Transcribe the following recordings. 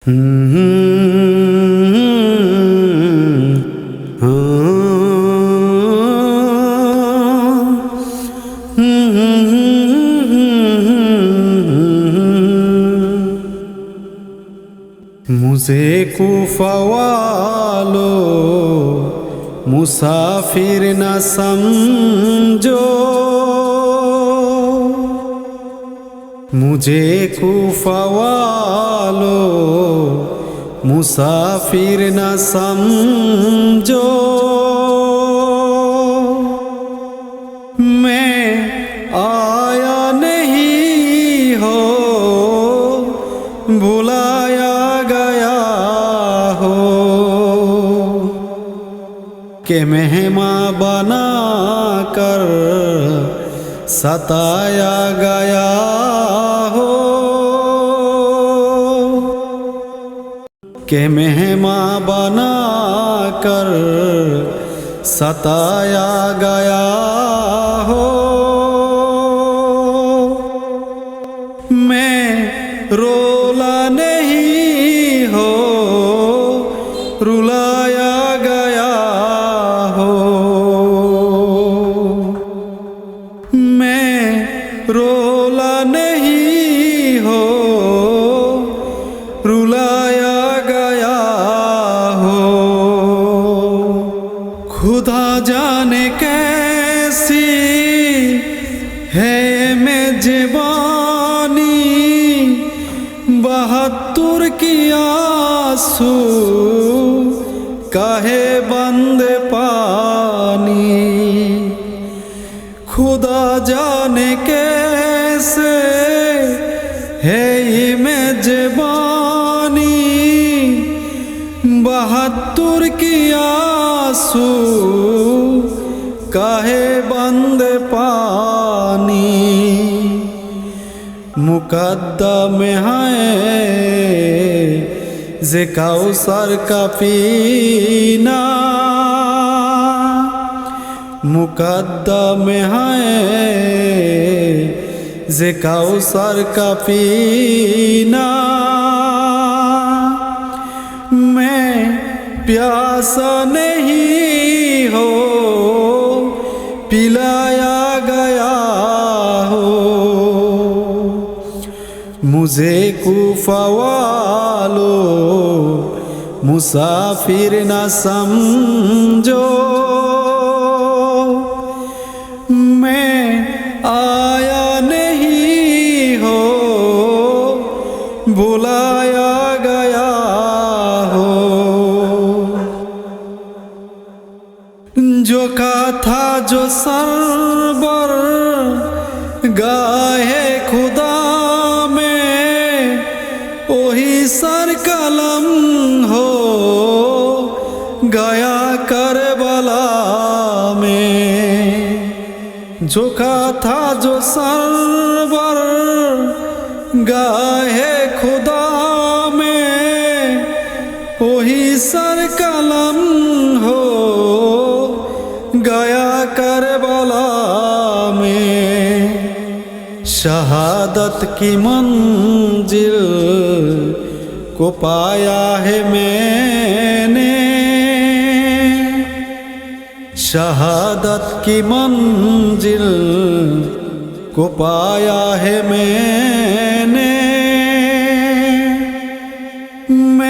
मुझे कुफा वालो मुसाफिर न समझो। मुझे कुफा वालो, मुसाफिर न समझो। मैं आया नहीं हो बुलाया गया हो। के मेहमा बना कर सताया गया के मेहमा बना कर सताया गया हो। मैं रोला नहीं हो, रुलाया गया हो। मैं रोला नहीं हो खुदा जाने कैसी है मेजबानी बहत्तर की आँसू कहे बंद पानी। खुदा जाने कैसे है ये मेजबानी बहत्तर की आँसू, कहे बंद पानी? मुकद्दम है जे काउसर का पीना। मुकद्दम है जे काउसर का पीना। प्यासा नहीं हो पिलाया गया हो। मुझे कुफवालो मुसाफिर न समझो। जो का था जो सरबर गाहे खुदा में वही सर कलम हो गया करबला में जो का था जो सरबर गाहे खुदा में वही सर कलम हो गया करबला में शहादत की मंजिल को पाया है मैंने शहादत की मंजिल को पाया है मैंने मैं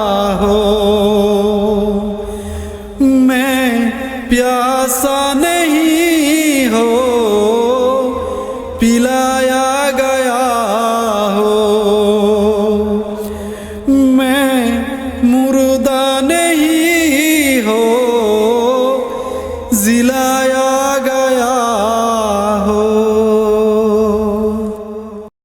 pilar